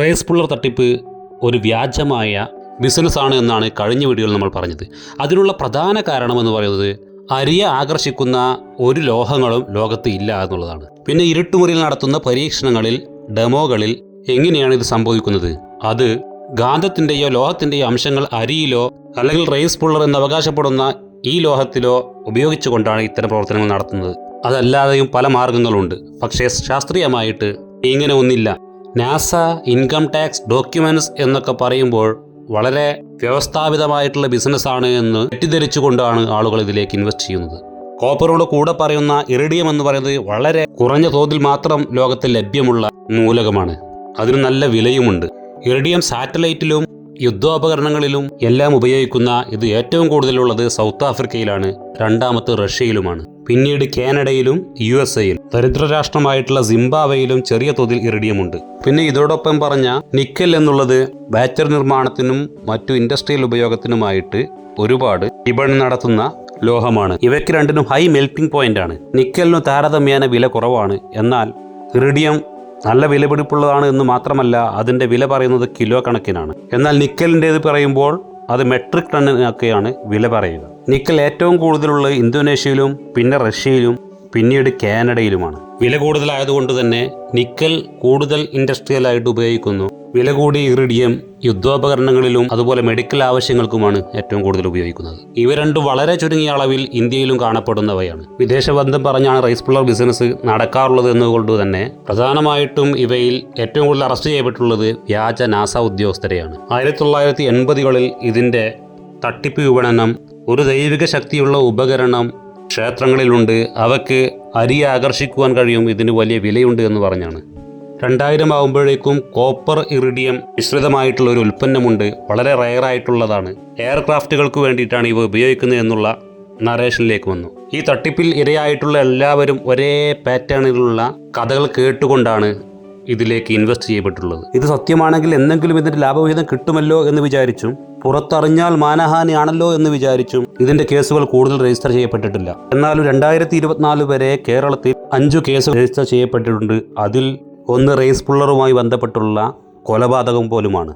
Raise puller തട്ടിപ്പ് ഒരു വ്യാജമായ ബിസിനസ്സാണ് എന്നാണ് കഴിഞ്ഞ വീഡിയോയിൽ നമ്മൾ പറഞ്ഞത്. അതിനുള്ള പ്രധാന കാരണമെന്ന് പറയുന്നത് അരിയെ ആകർഷിക്കുന്ന ഒരു ലോഹങ്ങളും ലോകത്ത് ഇല്ല എന്നുള്ളതാണ്. പിന്നെ ഇരുട്ടുമുറിയിൽ നടത്തുന്ന പരീക്ഷണങ്ങളിൽ ഡെമോകളിൽ എങ്ങനെയാണ് ഇത് സംഭവിക്കുന്നത്? അത് ഗാന്ധത്തിന്റെയോ ലോഹത്തിന്റെയോ അംശങ്ങൾ അരിയിലോ അല്ലെങ്കിൽ റേസ് പുള്ളർ എന്ന് അവകാശപ്പെടുന്ന ഈ ലോഹത്തിലോ ഉപയോഗിച്ചുകൊണ്ടാണ് ഇത്തരം പ്രവർത്തനങ്ങൾ നടത്തുന്നത്. അതല്ലാതെയും പല മാർഗങ്ങളുണ്ട്. പക്ഷേ ശാസ്ത്രീയമായിട്ട് ഇങ്ങനെ ഒന്നില്ല. നാസ ഇൻകം ടാക്സ് ഡോക്യുമെന്റ്സ് എന്നൊക്കെ പറയുമ്പോൾ വളരെ വ്യവസ്ഥാപിതമായിട്ടുള്ള ബിസിനസ്സാണ് എന്ന് തെറ്റിദ്ധരിച്ചുകൊണ്ടാണ് ആളുകൾ ഇതിലേക്ക് ഇൻവെസ്റ്റ് ചെയ്യുന്നത്. കോപ്പറോട് കൂടെ പറയുന്ന ഇറിഡിയം എന്ന് പറയുന്നത് വളരെ കുറഞ്ഞ തോതിൽ മാത്രം ലോകത്തിൽ ലഭ്യമുള്ള മൂലകമാണ് അതിന് നല്ല വിലയുമുണ്ട്. ഇറിഡിയം സാറ്റലൈറ്റിലും യുദ്ധോപകരണങ്ങളിലും എല്ലാം ഉപയോഗിക്കുന്ന ഇത് ഏറ്റവും കൂടുതലുള്ളത് സൗത്ത് ആഫ്രിക്കയിലാണ് രണ്ടാമത്തെ റഷ്യയിലുമാണ്. പിന്നീട് കാനഡയിലും യു എസ് എയിൽ ദരിദ്ര രാഷ്ട്രമായിട്ടുള്ള സിംബാവയിലും ചെറിയ തോതിൽ ഇറിഡിയമുണ്ട്. പിന്നെ ഇതോടൊപ്പം പറഞ്ഞ നിക്കൽ എന്നുള്ളത് ബാറ്ററി നിർമ്മാണത്തിനും മറ്റു ഇൻഡസ്ട്രിയൽ ഉപയോഗത്തിനുമായിട്ട് ഒരുപാട് വിപണി നടത്തുന്ന ലോഹമാണ്. ഇവയ്ക്ക് രണ്ടിനും ഹൈ മെൽറ്റിംഗ് പോയിന്റ് ആണ്. നിക്കലിനു താരതമ്യേന വില കുറവാണ്. എന്നാൽ ഇറിഡിയം നല്ല വിലപിടിപ്പുള്ളതാണ് എന്ന് മാത്രമല്ല അതിന്റെ വില പറയുന്നത് കിലോ കണക്കിനാണ്. എന്നാൽ നിക്കലിന്റേത് പറയുമ്പോൾ അത് മെട്രിക് ടണ്ണിനൊക്കെയാണ് വില പറയുക. നിക്കൽ ഏറ്റവും കൂടുതലുള്ളത് ഇന്തോനേഷ്യയിലും പിന്നെ റഷ്യയിലും പിന്നീട് കാനഡയിലുമാണ്. വില കൂടുതലായതുകൊണ്ട് തന്നെ നിക്കൽ കൂടുതൽ ഇൻഡസ്ട്രിയലായിട്ട് ഉപയോഗിക്കുന്നു. വില കൂടിയ ഇറിഡിയം യുദ്ധോപകരണങ്ങളിലും അതുപോലെ മെഡിക്കൽ ആവശ്യങ്ങൾക്കുമാണ് ഏറ്റവും കൂടുതൽ ഉപയോഗിക്കുന്നത്. ഇവ രണ്ടും വളരെ ചുരുങ്ങിയ അളവിൽ ഇന്ത്യയിലും കാണപ്പെടുന്നവയാണ്. വിദേശ ബന്ധം പറഞ്ഞാണ് റൈസ് പുള്ളർ ബിസിനസ് നടക്കാറുള്ളത് എന്നുകൊണ്ട് തന്നെ പ്രധാനമായിട്ടും ഇവയിൽ ഏറ്റവും കൂടുതൽ അറസ്റ്റ് ചെയ്യപ്പെട്ടുള്ളത് വ്യാജ നാസ ഉദ്യോഗസ്ഥരെയാണ്. ആയിരത്തി തൊള്ളായിരത്തി എൺപതുകളിൽ ഇതിന്റെ തട്ടിപ്പ് വിപണനം ഒരു ദൈവിക ശക്തിയുള്ള ഉപകരണം ക്ഷേത്രങ്ങളിലുണ്ട്. അവയ്ക്ക് അരിയെ ആകർഷിക്കുവാൻ കഴിയും. ഇതിന് വലിയ വിലയുണ്ട് എന്ന് പറഞ്ഞാണ്. രണ്ടായിരം ആകുമ്പോഴേക്കും കോപ്പർ ഇറിഡിയം മിശ്രിതമായിട്ടുള്ള ഒരു ഉൽപ്പന്നമുണ്ട്. വളരെ റയറായിട്ടുള്ളതാണ്. എയർക്രാഫ്റ്റുകൾക്ക് വേണ്ടിയിട്ടാണ് ഇവ ഉപയോഗിക്കുന്നത് എന്നുള്ള നറേഷനിലേക്ക് വന്നു. ഈ തട്ടിപ്പിൽ ഇരയായിട്ടുള്ള എല്ലാവരും ഒരേ പാറ്റേണിലുള്ള കഥകൾ കേട്ടുകൊണ്ടാണ് ഇതിലേക്ക് ഇൻവെസ്റ്റ് ചെയ്യപ്പെട്ടുള്ളത് ഇത് സത്യമാണെങ്കിൽ എന്തെങ്കിലും ഇതിന്റെ ലാഭവിഹിതം കിട്ടുമല്ലോ എന്ന് വിചാരിച്ചും പുറത്തറിഞ്ഞാൽ മാനഹാനിയാണല്ലോ എന്ന് വിചാരിച്ചും ഇതിന്റെ കേസുകൾ കൂടുതൽ രജിസ്റ്റർ ചെയ്യപ്പെട്ടിട്ടില്ല. എന്നാലും രണ്ടായിരത്തി ഇരുപത്തിനാല് വരെ കേരളത്തിൽ അഞ്ചു കേസ് രജിസ്റ്റർ ചെയ്യപ്പെട്ടിട്ടുണ്ട്. അതിൽ ഒന്ന് റേസ് പുള്ളറുമായി ബന്ധപ്പെട്ടുള്ള കൊലപാതകം പോലുമാണ്.